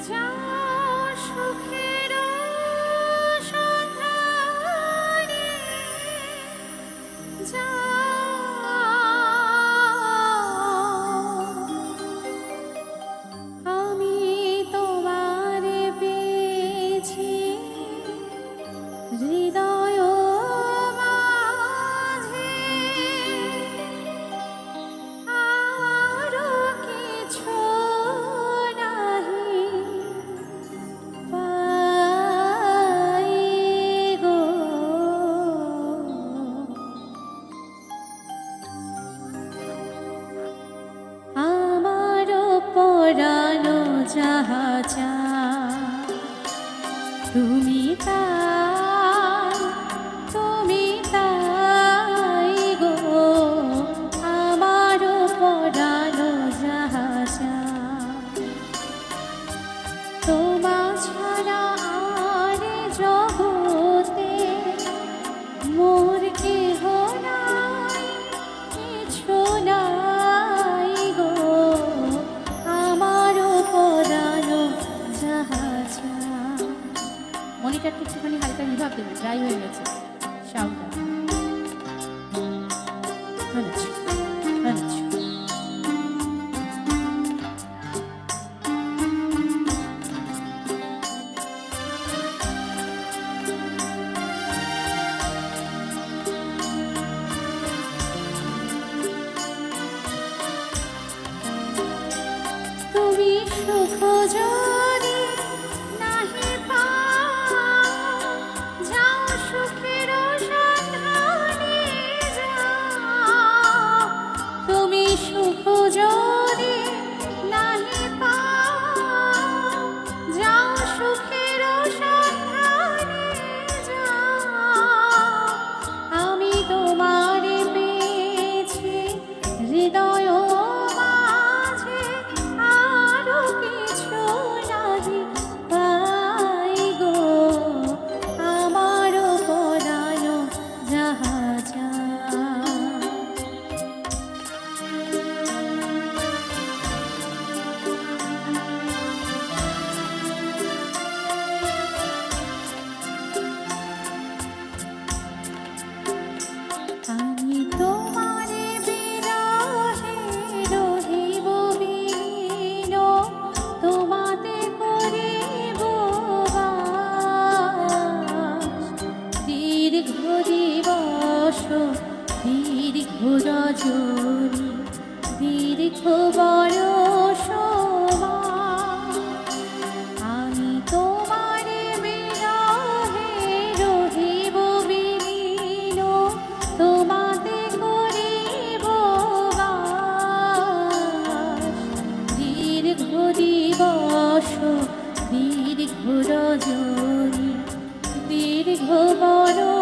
যাও সুখের পরানো যাহা চায়, তুমি তাই তুমি তাই গো। আমারও পরানো যাহা চায়, তোমা মনিটরটা একটুখানি হালকা রিভাব দেবে ড্রাই হয়ে গেছে। সুখ দিবস, দীর্ঘ রজনী, দীর্ঘ মাস। আমি তোমার বিরহে রহিব বিলীন তোমাতে করিব। দীর্ঘ দিবস, দীর্ঘ রজনী, দীর্ঘ বরষ